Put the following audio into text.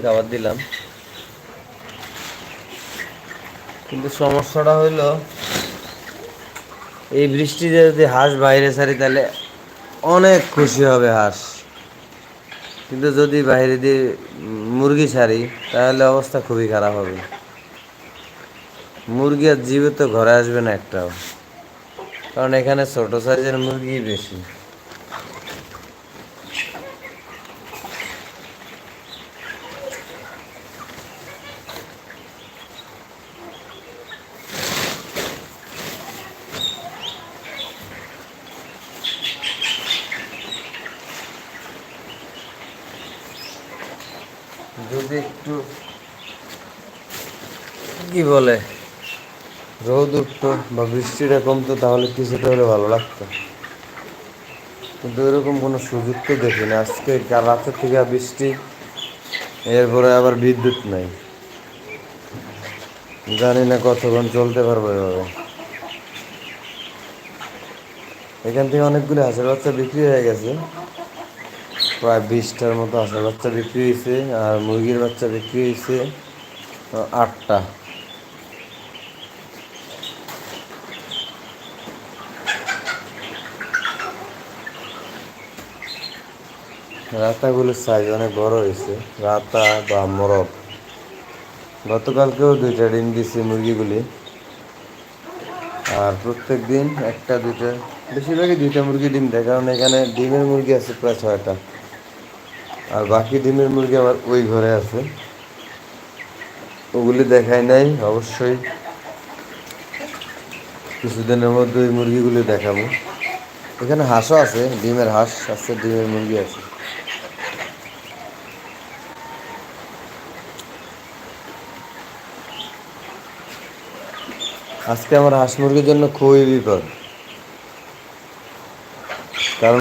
খাবার দিলাম। কিন্তু সমস্যাটা হইল, এই বৃষ্টিতে যদি হাঁস বাইরে ছাড়ি, তাহলে অনেক খুশি হবে হাঁস। কিন্তু যদি বাইরে দিয়ে মুরগি ছাড়ি, তাহলে অবস্থা খুবই খারাপ হবে। মুরগি আর জীবে তো ঘরে আসবে না একটাও। কারণ এখানে ছোট সাইজের মুরগি বেশি। যদি একটু, কি বলে, রোদ উঠতো বা বৃষ্টিটা কমতো, তাহলে কিছুটা হলে ভালো লাগতো। কিন্তু এরকম কোনো সুযোগ তো দেখি না আজকে রাতের থেকে বৃষ্টি, এরপরে আবার বিদ্যুৎ নাই। জানি না কতক্ষণ চলতে পারব এভাবে। এখান থেকে অনেকগুলি হাঁসের বাচ্চা বিক্রি হয়ে গেছে। প্রায় বিশটার মতো হাঁসের বাচ্চা বিক্রি হয়েছে আর মুরগির বাচ্চা বিক্রি হয়েছে আটটা। রাতাগুলোর সাইজ অনেক বড় হয়েছে, রাতা বা মোরগ। গতকালকেও দুইটা ডিম দিছে মুরগিগুলি। আর প্রত্যেক দিন একটা দুইটা, বেশিরভাগই দুইটা মুরগি ডিম দেয়, কারণ এখানে ডিমের মুরগি আছে প্রায় ছয়টা। আর বাকি ডিমের মুরগি আমার ওই ঘরে আছে। ওগুলি দেখাই নাই, অবশ্যই। কিছুদিনের মধ্যে ওই মুরগিগুলি দেখাবো। এখানে হাঁসও আছে, ডিমের হাঁস আছে, ডিমের মুরগি আছে। আজকে আমার হাঁস মুরগির জন্য খুবই বিপদ। কারণ